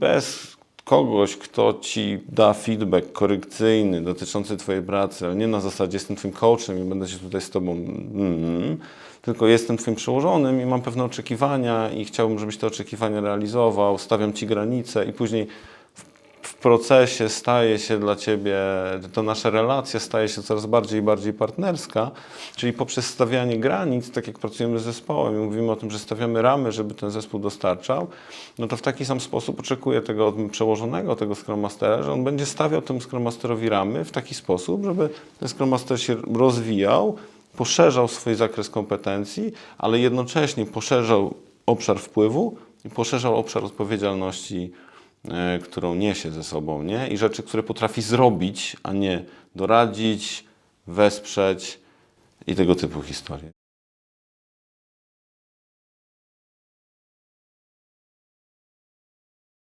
Bez kogoś, kto ci da feedback korekcyjny dotyczący Twojej pracy, ale nie na zasadzie jestem Twoim coachem i będę się tutaj z Tobą, mm, tylko jestem Twoim przełożonym i mam pewne oczekiwania i chciałbym, żebyś te oczekiwania realizował, stawiam Ci granice i później procesie staje się dla Ciebie, to nasza relacja staje się coraz bardziej i bardziej partnerska, czyli poprzez stawianie granic, tak jak pracujemy z zespołem i mówimy o tym, że stawiamy ramy, żeby ten zespół dostarczał, no to w taki sam sposób oczekuję tego od przełożonego, tego Scrum Mastera, że on będzie stawiał temu Scrum Masterowi ramy w taki sposób, żeby ten Scrum Master się rozwijał, poszerzał swój zakres kompetencji, ale jednocześnie poszerzał obszar wpływu i poszerzał obszar odpowiedzialności którą niesie ze sobą, nie? I rzeczy, które potrafi zrobić, a nie doradzić, wesprzeć i tego typu historie.